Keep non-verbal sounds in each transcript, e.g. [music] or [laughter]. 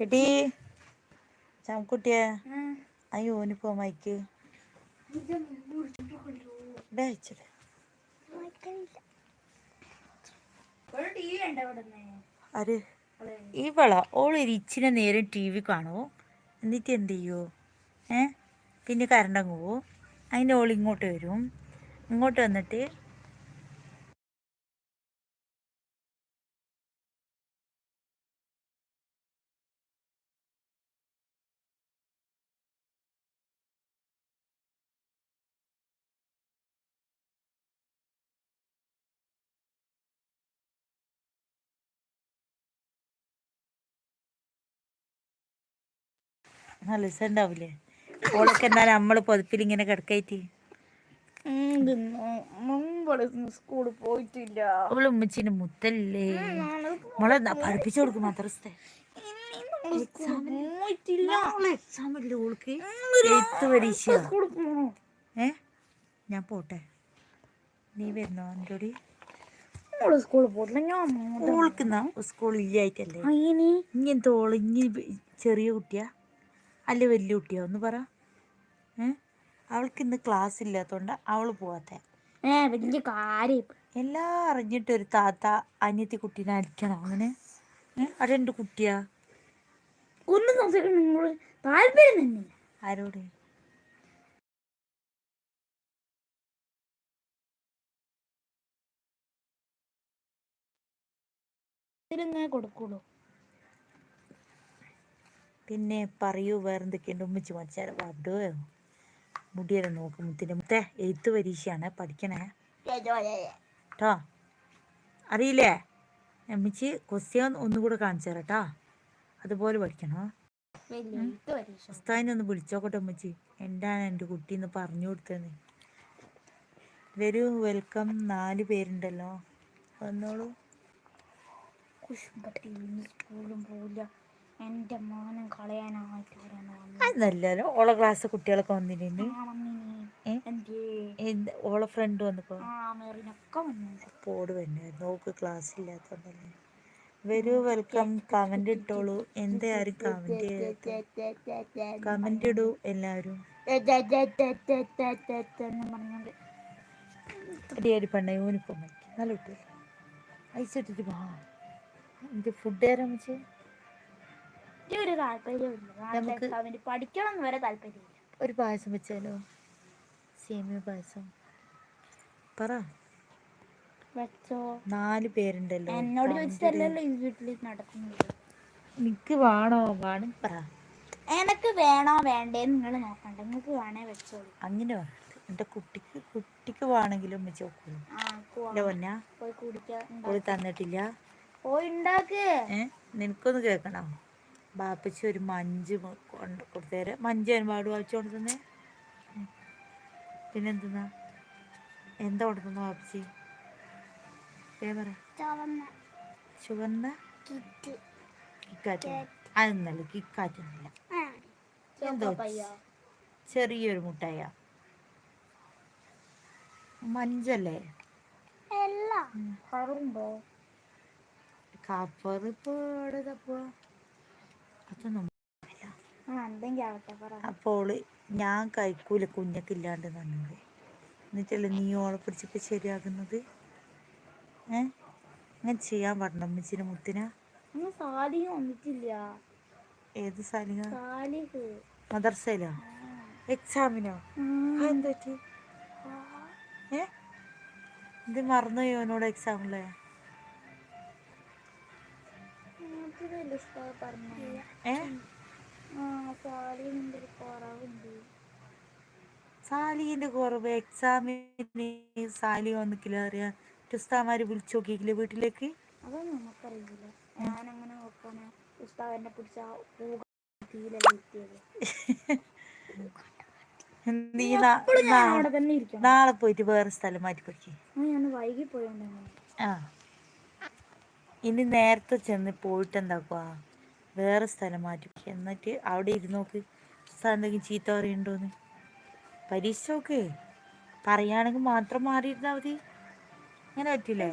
എടി ചാമക്കുട്ടിയെ. ആ യൂണിഫോം അയക്ക് ഈ ഇവള? ഓൾ ഇച്ചിനെ നേരം ടി വി കാണുമോ എന്നിട്ട് എന്ത് ചെയ്യോ? ഏ? പിന്നെ കരണ്ടങ്ങ് പോവും. അതിന്റെ ഓൾ ഇങ്ങോട്ട് വരും. ഇങ്ങോട്ട് വന്നിട്ട് നല്ല രസം ഉണ്ടാവില്ലേ ഓളൊക്കെ എന്നാലും നമ്മൾ പൊതുപ്പിൽ ഇങ്ങനെ കിടക്കായിട്ട്. സ്കൂളിൽ പോയിട്ടില്ല. അവൾ ഉമ്മച്ചിന്റെ മുത്തല്ലേ? മോളെ പഠിപ്പിച്ചു കൊടുക്കും മദ്രസത്തെ. എക്സാം ഇല്ലേ ഓൾക്ക്? എഴുത്ത് പരീക്ഷ ഏ? ഞാൻ പോട്ടെ. നീ വരുന്നോ എന്റെ സ്കൂളിൽ പോയിട്ടില്ല. ഞാൻ ഓൾക്ക് സ്കൂൾ ഇല്ലായിട്ടല്ലേ? ഇനി? ഓൾ ഇനി ചെറിയ കുട്ടിയാ? അല്ല വലിയ കുട്ടിയോ ഒന്ന് പറ. അവൾക്ക് ഇന്ന് ക്ലാസ് ഇല്ലാത്തതുകൊണ്ട് അവൾ പോവാത്തെ. വലിയ കാര്യം. എല്ലാം അറിഞ്ഞിട്ട് ഒരു താത്ത അനിയത്തി കുട്ടീനെ അടിക്കണം അങ്ങനെ. അതെന്റെ കുട്ടിയാ? ഒന്നും സംസാരിക്കണം നിങ്ങൾ താല്പര്യം തന്നെ. ആരോട്? ഇതിലിങ്ങനെ കൊടുക്കുള്ളൂ. പിന്നെ പറയൂ വേറെന്തൊക്കെയുണ്ട്? ഉമ്മച്ചി മച്ചാൽ വടുവോ മുടിയെല്ലാം നോക്കും മുത്തിന്റെ മുത്തേ എഴുത്ത് പരീക്ഷയാണ് പഠിക്കണേ. കേട്ടോ അറിയില്ലേ? അമ്മച്ചി ക്വസ്റ്റ്യൻ ഒന്നുകൂടെ കാണിച്ചു തരാം കേട്ടോ അതുപോലെ പഠിക്കണോ? ഒന്ന് വിളിച്ചോക്കട്ടെ അമ്മച്ചി എന്താണ് എന്റെ കുട്ടി എന്ന് പറഞ്ഞു കൊടുത്തത് വരൂ വെൽക്കം. നാല് പേരുണ്ടല്ലോ. വന്നോളൂ. സ്കൂളും പോവില്ല. എന്റെ മോനെ കളയാനായിട്ട് അതല്ലല്ലോ ഓളെ ക്ലാസ് കുട്ടികളൊക്കെ വന്നിട്ടുണ്ട്? ഓളെ ഫ്രണ്ട് വന്നപ്പോ? വന്നു പോട് തന്നെ നോക്ക് ക്ലാസ് ഇല്ലാത്തതല്ലേ. വരൂ വെൽക്കം കമന്റ് ഇട്ടോളൂ. എന്താ ആരും കമന്റ് കമന്റ് ഇടൂ എല്ലാരും. അടിയടി അടി അടി യൂണിഫോം നല്ല കുട്ടി വാ. ഇത് ഫുഡ് വെച്ച് എനിക്ക് ഒരു താല്പര്യമില്ല പഠിക്കണം വരെ താല്പര്യമില്ല. ഒരു പായസം വെച്ചാലോ? സേമിയ പായസം. പറ. വെച്ചോ. നാല് പേരുണ്ടല്ലോ. എന്നോട് ചോദിച്ചിട്ടല്ലല്ലോ ഈ വീട്ടിൽ നടക്കുന്നത്. നിക്ക് വേണോ? വേണം. പറ. എനക്ക് വേണോ? വേണ്ടേ നിങ്ങൾ നോക്കണ്ട. നിങ്ങൾക്ക് വേണേ വെച്ചോളൂ അങ്ങനെ എന്റെ കുട്ടിക്ക് കുട്ടിക്ക് വേണമെങ്കിലും വെച്ച് നോക്കൂ തന്നിട്ടില്ല. പോയി ഉണ്ടാക്ക്. നിനക്കൊന്ന് കേൾക്കണോ? ബാപ്പച്ചി ഒരു മഞ്ച് കൊണ്ട് കൊടുത്തേരെ. മഞ്ച് ഒരുപാട് വായിച്ചോണ്ട് പിന്നെ പിന്നെന്തെന്നാ? എന്താ കൊടുക്കുന്ന ബാപ്പച്ചി? പറ. ചുവന്ന. കിക്കാറ്റ്? അതൊന്നല്ല കിക്കാറ്റൊന്നുമില്ല എന്തോ ചെറിയൊരു മുട്ടായ. മഞ്ചല്ലേ? എവിടെ തപ്പുക അതൊന്നും അപ്പോൾ ഞാൻ കഴിക്കൂല കുഞ്ഞൊക്കെ ഇല്ലാണ്ട് നന്നത് എന്നിട്ടല്ലേ നീ ഓളെ പിടിച്ചിട്ട് ശരിയാകുന്നത്? ഏ? അങ്ങനെ ചെയ്യാൻ പറഞ്ഞു അമ്മച്ചിന് മുത്തിന? ഏത് സാലിക സാലിഹ്. മദർസയിലോ? എക്സാമിനോ? എന്താ പറ്റി? ഏ? ഇത് മറന്നുപോയോ എന്നോട് എക്സാമിലെ? സാലിന്റെ കുറവുണ്ട്. സാലിന്റെ കുറവ് എക്സാമിന് സാലി വന്നിക്കില്ല അറിയാ ഉസ്താമാര് വിളിച്ചു നോക്കിയില്ലേ വീട്ടിലേക്ക്? അതൊന്നും നമുക്കറിയില്ല. ഞാനങ്ങനെ ഉസ്താവിനെ പിടിച്ച നീ നാളെ പോയിട്ട് വേറെ സ്ഥലം മാറ്റി പഠിക്കേ ഞാൻ വൈകി പോയോണ്ടാണ് ആ. ഇനി നേരത്തെ ചെന്ന് പോയിട്ട് എന്താക്കുക വേറെ സ്ഥലം മാറ്റി. എന്നിട്ട് അവിടെ ഇരുന്ന് നോക്ക് എന്തെങ്കിലും ചീത്ത പറയുന്നുണ്ടോന്ന് പരീക്ഷ നോക്ക് പറയുകയാണെങ്കിൽ മാത്രം മാറിയിരുന്നാൽ മതി. അങ്ങനെ പറ്റില്ലേ?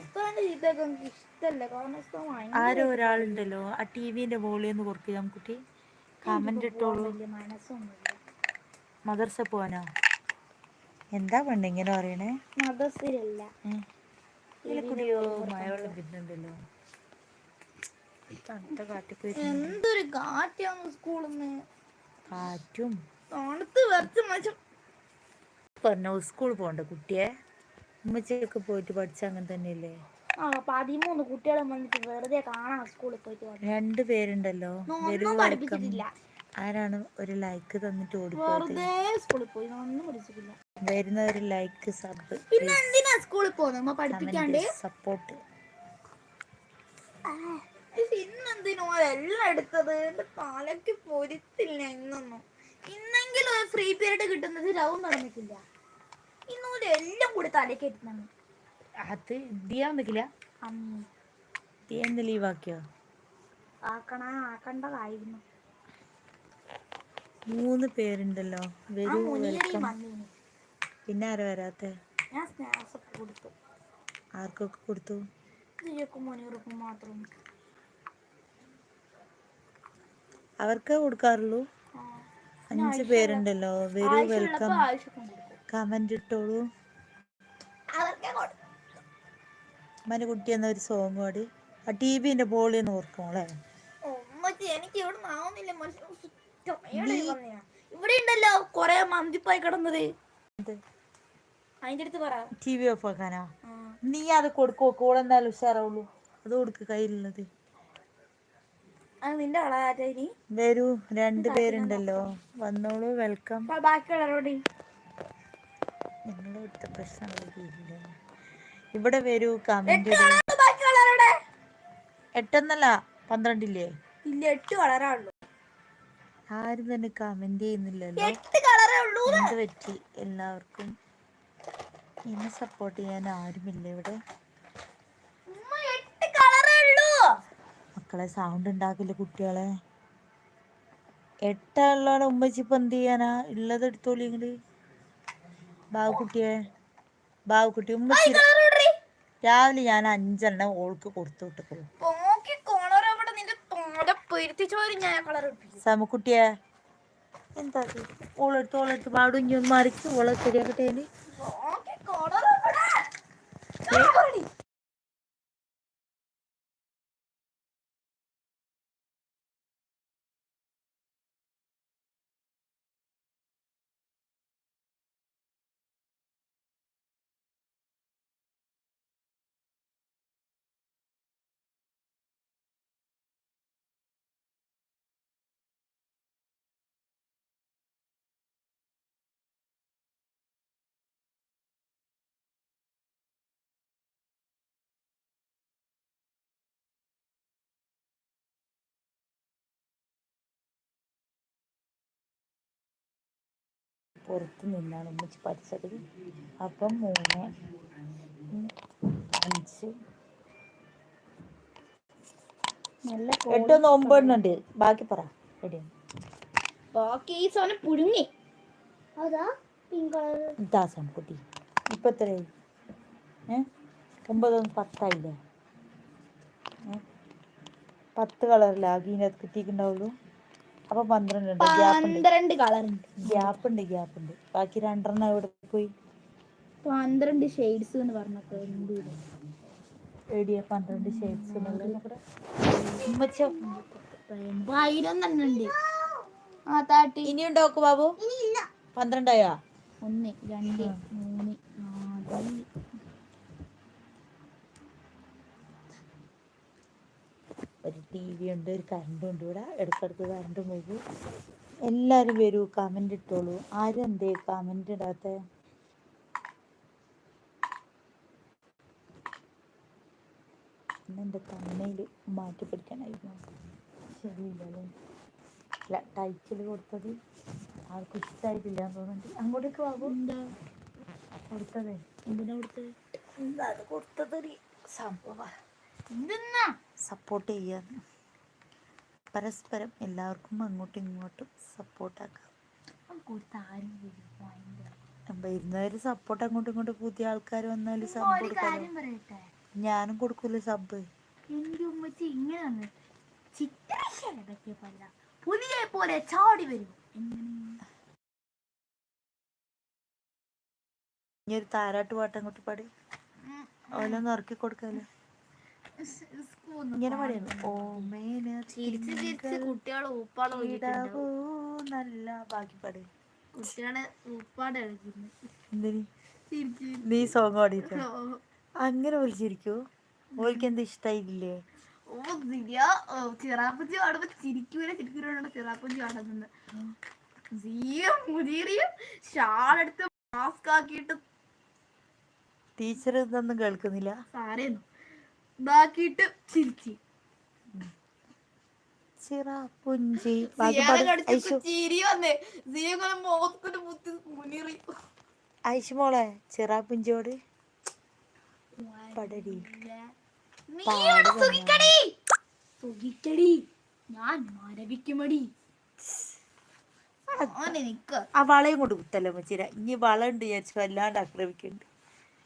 ആരോ ഒരാളുണ്ടല്ലോ. ആ ടി വിന്റെ മുകളിൽ നിന്ന് കുറക്കുക നമുക്കുട്ടി കമന്റ് ഇട്ടോളൂ. മദർസ പോവാനോ? എന്താ വേണ്ട ഇങ്ങനെ പറയണേ? മദർസിലല്ല. കുടിയോ മഴവെള്ളം കിട്ടുന്നുണ്ടല്ലോ. തണുത്ത എന്തൊരു കാറ്റാണ് സ്കൂളിൽ നിന്ന് കാറ്റും. തണുത്ത് വെച്ച് മനുഷ്യൻ. പറഞ്ഞ സ്കൂൾ പോണ്ട കുട്ടിയെ. ഉമ്മച്ചൊക്കെ പോയിട്ട് പഠിച്ച അങ്ങനെ തന്നെയല്ലേ? ആ പതിമൂന്ന് കുട്ടികളെ വന്നിട്ട് വെറുതെ കാണാം സ്കൂളിൽ പോയിട്ട് വന്നു. രണ്ട് പേരുണ്ടല്ലോ. ഒന്നും വരൂ വെൽക്കം പഠിപ്പിച്ചിട്ടില്ല ആരാണ് ഒരു ലൈക്ക് തന്നിട്ട് ഓടിപ്പോയത് വെറുതെ സ്കൂളിൽ പോയി. ഒന്നും പഠിച്ചിട്ടില്ല. വരുന്ന ഒരു ലൈക്ക് സബ് പിന്നെ എന്തിനാ സ്കൂളിൽ പോകുന്നത്? നമ്മ പഠിപ്പിക്കാണ്ട്. സപ്പോർട്ട് ഇന്നെന്തിനോ? എല്ലാം എടുത്തത് എന്റെ തലക്ക് പൊരുത്തില്ല ഇന്നൊന്നും. ഇന്നെങ്കിലും ഒരു ഫ്രീ പീരീഡ് കിട്ടുന്നത് ലവും നടന്നിട്ടില്ല. ഇന്നൂടെ എല്ലാം കൂടി തലക്ക് എത്തുന്നു അത് ദിയാൻ നിൽക്കില്ല ലീവാക്കിയോ ആക്കണ ആക്കണ്ടതായിരുന്നു. മൂന്ന് പേരുണ്ടല്ലോ. വരൂ വെൽക്കം പിന്നെ ആരും വരാത്തെ? ഞാൻ സ്നാക്സ് ഒക്കെ കൊടുത്തു. ആർക്കൊക്കെ കൊടുത്തു? ഇതിലേക്കും മുനിയർക്കും മാത്രം. അവർക്ക് കൊടുക്കാറുള്ളൂ. അഞ്ച് പേരുണ്ടല്ലോ. Very welcome. കമന്റ് ഇട്ടോളൂ. അമ്മന്റെ കുട്ടി എന്ന ഒരു സോങ് പാടി. ആ ടി വിന്റെ ബോളി എന്ന് ഓർക്കും അല്ലേ? എനിക്ക് ഇവിടെ ഇവിടെ ഉണ്ടല്ലോ കൊറേ മന്തിപ്പായി കിടന്നത്. അതിന്റെ അടുത്ത് പറ. ടി വി ഓഫ് ആക്കാനാ? നീ അത് കൊടുക്കോ കൂടെന്നാലും ഉഷാറാവുള്ളൂ. അത് കൊടുക്ക് കയ്യിലുള്ളത്. നിന്റെ കളാറ്റാ ഇനി? വരൂ രണ്ട് പേരുണ്ടല്ലോ. വന്നോളൂ വെൽക്കം. ബാക്കിയുള്ളവരോട് നിങ്ങളുടെ പ്രശ്നം പ്രശ്നങ്ങളില്ല ഇവിടെ വരൂ കമന്റ് എട്ടെന്നല്ല പന്ത്രണ്ടില്ലേ? ഇല്ല എട്ട് കളറേ ഉള്ളൂ. ആരും തന്നെ കമന്റ് ചെയ്യുന്നില്ലല്ലോ. എട്ട് കളറേ ഉള്ളൂ എന്ത് പറ്റി എല്ലാവർക്കും? എന്നെ സപ്പോർട്ട് ചെയ്യാൻ ആരുമില്ല ഇവിടെ ഉമ്മ എട്ട് കളറേ ഉള്ളൂ മക്കളെ സൗണ്ട് ഉണ്ടാക്കില്ല കുട്ടികളെ. എട്ടാളാണ് ഉമ്മച്ചി ഇപ്പൊ എന്ത് ചെയ്യാനാ? ഉള്ളത് എടുത്തോളി ബാബുക്കുട്ടിയെ. ബാവുക്കുട്ടി ഉമ്മച്ചി. രാവിലെ ഞാൻ അഞ്ചെണ്ണം ഓൾക്ക് കൊടുത്തു വിട്ടു സമക്കുട്ടിയെ. എന്താ? ഓളെടുത്ത് ഓളെടുത്ത് പാടും ഇനി ഒന്ന് മറിച്ച് ഓളെ ശരിയാക്കട്ടെ പുറത്ത് നിന്നാണ് ഉമ്മച്ചി പഠിച്ചത്. അപ്പം മൂന്ന് അഞ്ച്. നല്ല എട്ടൊന്ന് ഒമ്പതെണ്ണുണ്ട് ബാക്കി പറ. ബാക്കി ഈ സാധനം പുഴുങ്ങി. അതാ പിങ്ക് കളർ ഇതാ സമക്കുട്ടി ഇപ്പം എത്രയായി? ഏ? ഒമ്പതൊന്ന് പത്തായില്ലേ? പത്ത് കളറിലാകി ഇതിനകത്ത് കിട്ടിയിട്ടുണ്ടാവുള്ളൂ. അപ്പം പന്ത്രണ്ട് ഉണ്ട് പന്ത്രണ്ട് കളർ ഉണ്ട്. ഗ്യാപ്പ് ഉണ്ട് ഗ്യാപ്പ് ഉണ്ട് ബാക്കി രണ്ടെണ്ണം എവിടെ പോയി? പന്ത്രണ്ട് ഷെയ്ഡ്സ് എന്ന് പറഞ്ഞപ്പോ? എടിയ പന്ത്രണ്ട് ഷെയ്ഡ്സ് പതിനൊന്നെണ്ണം ഉണ്ട്. ആ താട്ടി ഇനിയുണ്ടോ നോക്ക് ബാബു? പന്ത്രണ്ടായോ? ഒന്ന് രണ്ട് മൂന്ന് നാല് ഒരു ടി വി ഉണ്ട് ഒരു കറണ്ടും ഉണ്ട്. ഇവിടെ ഇടയ്ക്കിടയ്ക്ക് കറണ്ട് പോകും. എല്ലാവരും വരൂ കമന്റ് ഇട്ടോളൂ. ആരും എന്തേ കമന്റ് ഇടാത്ത? എന്റെ തമ്മയിൽ മാറ്റി പിടിക്കാനായിരുന്നു. ശരിയില്ലല്ലേ? അല്ല ടൈറ്റിൽ കൊടുത്തത് ആർക്കും ഇഷ്ടമായിട്ടില്ല എന്ന് തോന്നുന്നുണ്ട്. അങ്ങോട്ടേക്ക് എന്താ? കൊടുത്തതേ. എന്തിനാ കൊടുത്തത്? എന്താ അത് കൊടുത്തതൊരു സംഭവമാണ് എന്തെന്നാ? സപ്പോർട്ട് ചെയ്യാന്ന്. പരസ്പരം എല്ലാവർക്കും അങ്ങോട്ടും ഇങ്ങോട്ടും സപ്പോർട്ടാക്കാം. വരുന്നവര് സപ്പോർട്ട് അങ്ങോട്ടും ഇങ്ങോട്ടും പുതിയ ആൾക്കാർ വന്നാലും സബ് കൊടുക്കാലോ? ഞാനും കൊടുക്കൂല സബ് എന്റെ ഉമ്മച്ചി ചിത്രശല പുലിയെ പോലെ ചാടി വരും. ഇനി ഒരു താരാട്ട് പാട്ട് അങ്ങോട്ട് പാടി. ഓലൊന്ന് ഇറക്കി കൊടുക്കാലോ? ഇങ്ങനെ പാടിയാണ് ഓമേന കുട്ടികളെ ഊപ്പാട് നല്ല ബാക്കിപ്പാട് കുട്ടികളെ ഊപ്പാട് നീ സോങ് പാടിയിട്ട്? അങ്ങനെ വിളിച്ചിരിക്കൂ. ഓൾക്ക് എന്ത് ഇഷ്ടായില്ലേ? ഓ ദിവ്യ ചിറാപ്പുഞ്ചി പാടുമ്പോ ചിരിക്കൂല ചിരിക്കൂലാണ് ചിറാപ്പുഞ്ചി പാടുന്നത് സിയും മുതിരിയും ഷാളെടുത്ത് മാസ്ക് ആക്കിയിട്ട് ടീച്ചർ ഇതൊന്നും കേൾക്കുന്നില്ല. സാരേന്നു. ഇതാക്കിയിട്ട് ചിരിച്ചി. ചിറ പുഞ്ചി ബാക്കി സിയാനെ പാട് കടിച്ച് ഐശു ചിരി വന്നേ. സിയ മോസ്കിട്ട് മുത്തി മുനിറി ഐശു മോളെ ചിറ പുഞ്ചിയോട് പടരി നീ ഇവിടെ സുഖിക്കടി. സുഖിക്കടി. ഞാൻ മരവിക്കുമടി. ആ വളയും കൊണ്ട് കുത്തല്ലേ മച്ചിര ഇനി വള ഉണ്ട് വിചാരിച്ചു വല്ലാണ്ട് ആക്രമിക്കുന്നുണ്ട്.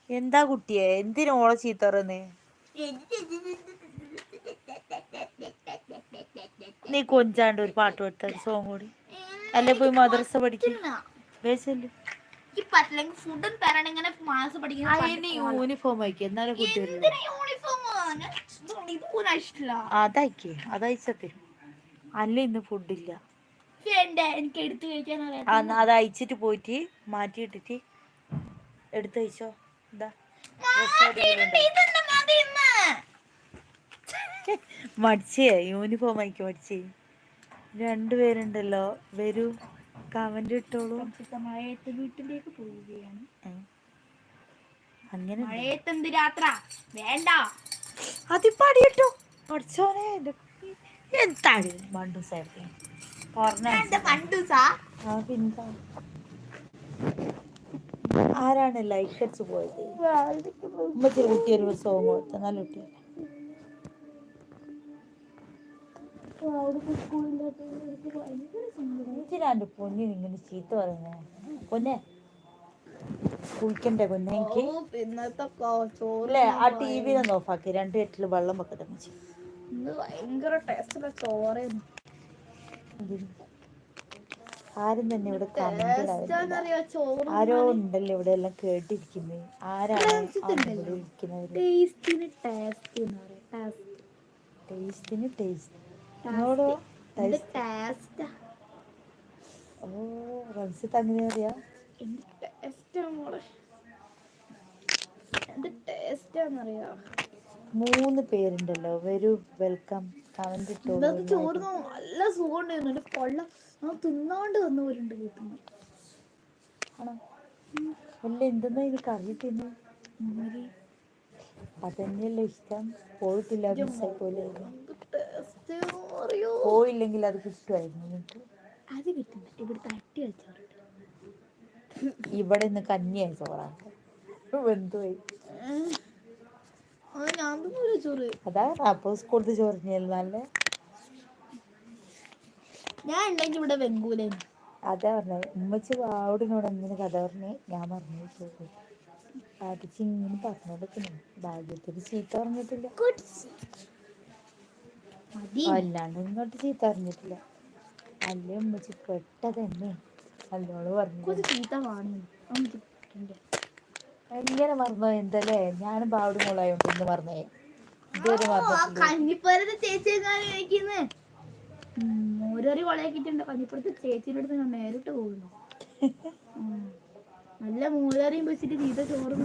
എന്താ കുട്ടിയെ? എന്തിനാ ഓളെ ചീത്ത പറയുന്നേ? നീ കൊഞ്ചാണ്ട് ഒരു പാട്ട് പാട്ടാ സോങ് കൂടി. അല്ലെ പോയി മദ്രസ പഠിക്കും? വേച്ചല്ലേ ഫുഡും തരണം ഇങ്ങനെ മാസം പഠിക്കുന്ന അതിന് യൂണിഫോം എന്നാലും അതയക്കേ അതയച്ച തരും അല്ല ഇന്ന് ഫുഡില്ല എനിക്ക് എടുത്തു കഴിക്കാൻ അറിയാം അത് അയച്ചിട്ട് പോയിട്ട് മാറ്റിയിട്ടിട്ട് ഇട്ടിട്ട് എടുത്തയച്ചോ എന്താ. [laughs] മടിച്ചേ യൂണിഫോം ആയിക്കോ മടിച്ചേ. രണ്ടുപേരുണ്ടല്ലോ വരൂ കമന്റ് ഇട്ടോളൂ. മഴയത്ത് വീട്ടിലേക്ക് പോവുകയാണ്. അങ്ങനെ മഴയത്ത് എന്ത് രാത്ര? വേണ്ട. അതിപ്പോ അടിയിട്ടോ പഠിച്ചോനെ എന്റെ എന്താണ് എന്താ പിന്താ ആരാണ് ലൈക്ക് അടിച്ചു പോയത്? ഉമ്മച്ചിരി കുട്ടി ഒരു സോങ് കൊടുത്ത നല്ല കുട്ടി? എന്തിനാണ്ട് പൊന്നി ഇങ്ങനെ ചീത്ത പറയുന്നേ. പൊന്നെ. കുളിക്കണ്ടേ പൊന്നെ എനിക്ക്? അല്ലേ ആ ടി വി ഒന്ന് ഓഫാക്കി രണ്ട് കെട്ടിൽ വെള്ളം വെക്കട്ടെ ഭയങ്കര ടേസ്റ്റുള്ള എന്തിന്? ആരും തന്നെ ഇവിടെ ചോറ് ആരോ ഉണ്ടല്ലോ ഇവിടെ എല്ലാം കേട്ടിരിക്കുന്നേ. ആരാണ് ഇവിടെ ടേസ്റ്റിന് ടേസ്റ്റ് ടേസ്റ്റ്. ഓ റംസിത്ത് അങ്ങനെ അറിയാ മൂന്ന് പേരുണ്ടല്ലോ. വരൂ വെൽക്കം. കമന്റ് ഇന്നത്തെ ചോറ് നല്ല സുഖം ഉണ്ടായിരുന്നു എന്റെ കൊള്ള ഞാൻ തിന്നാണ്ട് വന്നവരുണ്ട് വീട്ടിൽ നിന്ന് ആണോ? അല്ല എന്തെന്നാ ഇത് കറി തിന്നു? അതന്നെയല്ലേ ഇഷ്ടം. പോയിട്ടില്ല പോലെ പോയില്ലെങ്കിൽ അത് കിട്ടുമായിരുന്നു അത് കിട്ടില്ല ഇവിടുത്തെ അട്ടി വെച്ചോറുണ്ട് ഇവിടെ നിന്ന് കഞ്ഞിയായി ചോറാണ് വെന്തുപോയി അത് ഞാൻ തിന്നൂല ചോറ്. അതാ അപ്പൊ സ്കൂളത്ത് ചോറിഞ്ഞല്ല ഞാൻ ഉണ്ടെങ്കിൽ ഇവിടെ വെങ്കൂലേ അതാ പറഞ്ഞത്. ഉമ്മച്ചി വാവിടിനോട് എങ്ങനെ കഥ പറഞ്ഞ്? ഞാൻ പറഞ്ഞു പോകും പാട്ടിച്ച് ഇങ്ങനെ പറഞ്ഞോണ്ടിരിക്കുന്നു. ഭാഗ്യത്തിന് ചീത്ത പറഞ്ഞിട്ടില്ല. അല്ലാണ്ട് ഇങ്ങോട്ട് ചീത്ത പറഞ്ഞിട്ടില്ല. അല്ലേ ഉമ്മച്ചി? പെട്ടതന്നെ. നല്ലോണം പറഞ്ഞു ചീത്ത വാങ്ങി എങ്ങനെ മറന്നോ എന്തല്ലേ ഞാനും ബാവിടി മോളായോണ്ട് ഇന്ന് മറന്നേ ഇതുവരെ കഞ്ഞിപ്പുരത്തെ ചേച്ചി കഴിക്കുന്നേ ഓരോരോ കൊളയാക്കിയിട്ടുണ്ട്. കഞ്ഞിപ്പുറത്ത് ചേച്ചിയുടെ അടുത്ത് ഞാൻ നേരിട്ട് പോകുന്നു. നല്ല മൂലറിയും വെച്ചിട്ട് നീത ചോറും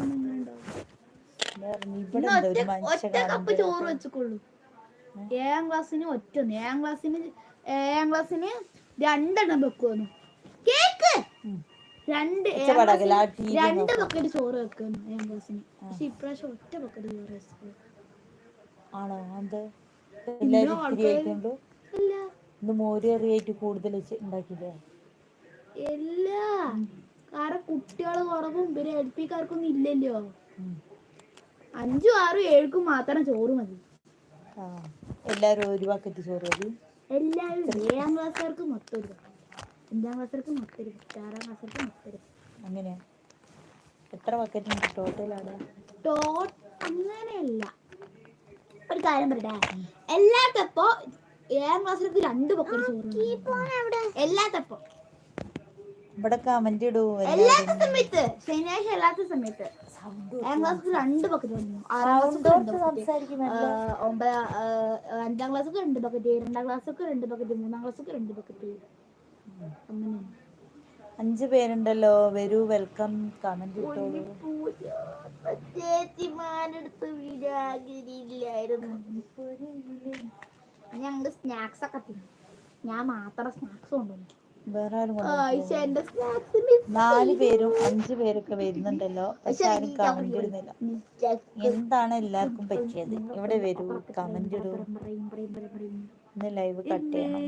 ഒറ്റ കപ്പ് ചോറ് വെച്ചുകൊള്ളു ഏഴാം ക്ലാസ്സിന് ഒറ്റ ഏഴാം ക്ലാസ്സിന് ഏഴാം ക്ലാസ്സിന് രണ്ടെണ്ണം വെക്കുവന്നു കേക്ക്. രണ്ട് രണ്ട് ബക്കറ്റ് ചോറ് വെക്കുന്നു ഏംബോസിന് പക്ഷെ ഇപ്രാവശ്യം ഒറ്റ ബക്കറ്റ് ചോറ് ആണോ? ഇന്ന് മോര് കറിയായിട്ട് കൂടുതൽ വെച്ച് ഉണ്ടാക്കിയില്ലേ? ഇല്ല. കാരണം കുട്ടികൾ കുറവും ഇവരെ എൽപ്പിക്കാർക്കൊന്നും ഇല്ലല്ലോ. അഞ്ചും ആറും ഏഴുക്കും മാത്രം ചോറ് മതി. എല്ലാരും ഒരു ബക്കറ്റ് ചോറ് മതി. എല്ലാരും ഏഴാം ക്ലാസ്സുകാർക്ക് മൊത്തം ഒരു അഞ്ചാം ക്ലാസ്സിലേക്ക് മൊത്തം ഒരു ബക്കറ്റ് ആറാം ക്ലാസ്സിലേക്ക് മൊത്തം ഒരു അങ്ങനെ. എത്ര ബക്കറ്റ് ഉണ്ട് ടോട്ടൽ അവിടെ? ടോ അങ്ങനെയല്ല. ഒരു കാര്യം പറയട്ടെ. എല്ലാത്തപ്പോ ഏഴാം ക്ലാസ്സിലേക്ക് രണ്ട് പൊക്കൽ ചോറ് എല്ലാത്തപ്പോ. ഇവിടെ കമന്റ് ഇടൂ എല്ലാത്ത സമയത്ത് ശനിയാഴ്ച എല്ലാത്ത സമയത്ത്. ഏഴാം ക്ലാസ്സിൽ രണ്ട് ബക്കറ്റ് വന്നു ആറാം ക്ലാസ്സിൽ ബക്കറ്റ് ഒമ്പത് അഞ്ചാം ക്ലാസ്സൊക്കെ രണ്ട് ബക്കറ്റ് രണ്ടാം ക്ലാസ്സൊക്കെ രണ്ട് ബക്കറ്റ് മൂന്നാം ക്ലാസ്സൊക്കെ രണ്ട് ബക്കറ്റ് അഞ്ച് പേരുണ്ടല്ലോ വരൂ വെൽക്കം കമന്റ് ഇട്ടോളൂ ചേച്ചിമാരെടുത്ത് വീടാകില്ലായിരുന്നു ഞങ്ങൾ സ്നാക്സ് ഒക്കെ തിന്നു. ഞാൻ മാത്രം സ്നാക്സ് കൊണ്ടുവന്നു വേറെ ആരും നാല് പേരും അഞ്ച് പേരൊക്കെ വരുന്നുണ്ടല്ലോ. പക്ഷെ ആരും കമന്റ് ഇടുന്നില്ല. എന്താണ് എല്ലാവർക്കും പറ്റിയത്? ഇവിടെ വരൂ? കമന്റ് ഇടൂ. ഇന്ന് ലൈവ് കട്ട് ചെയ്യണം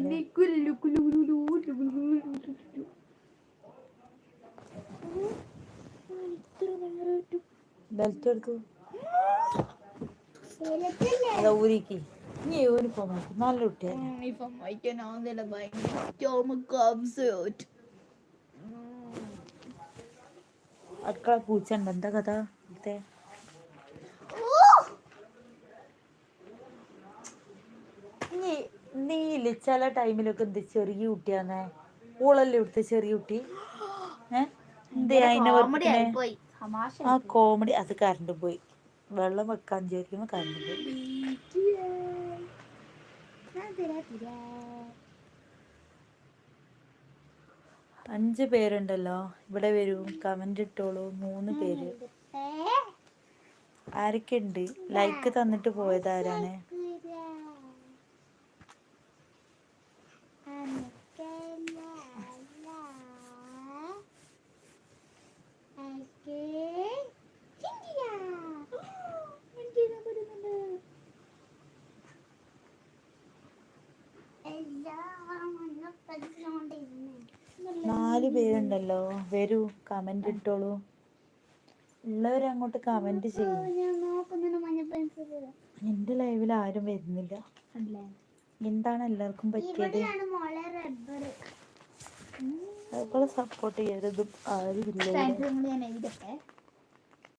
ബെൽറ്റ് ഊരിക്ക്. യൂണിഫോം ആക്കി. നല്ല വായിക്കാനാവുന്നില്ല ഭയങ്കര. അടുക്കള പൂച്ച ഉണ്ട് എന്താ കഥ? ഇവിടുത്തെ നീ നീയില്ലേ ചില ടൈമിലൊക്കെ എന്ത് ചെറിയ കുട്ടിയാന്നേ? ഓളല്ലേ ഇവിടുത്തെ ചെറിയ കുട്ടി? ആ കോമഡി അത് കറണ്ട് പോയി. വെള്ളം വെക്കാൻ വിചാരിക്കുമ്പോ കറണ്ട് പോയി. അഞ്ച് പേരുണ്ടല്ലോ. ഇവിടെ വരൂ. കമന്റ് ഇട്ടോളൂ. മൂന്ന് പേര്. ആരൊക്കെ ഉണ്ട് ലൈക്ക് തന്നിട്ട് പോയത് പേരുണ്ടല്ലോ. വരൂ കമന്റ് ഇട്ടോളൂ. ഉള്ളവരെ അങ്ങോട്ട് കമന്റ് ചെയ്യും. എന്റെ ലൈവിൽ ആരും വരുന്നില്ല. എന്താണ് എല്ലാവർക്കും പറ്റിയത്? അതുപോലെ സപ്പോർട്ട് ചെയ്യരുതും. ആരും ഇല്ല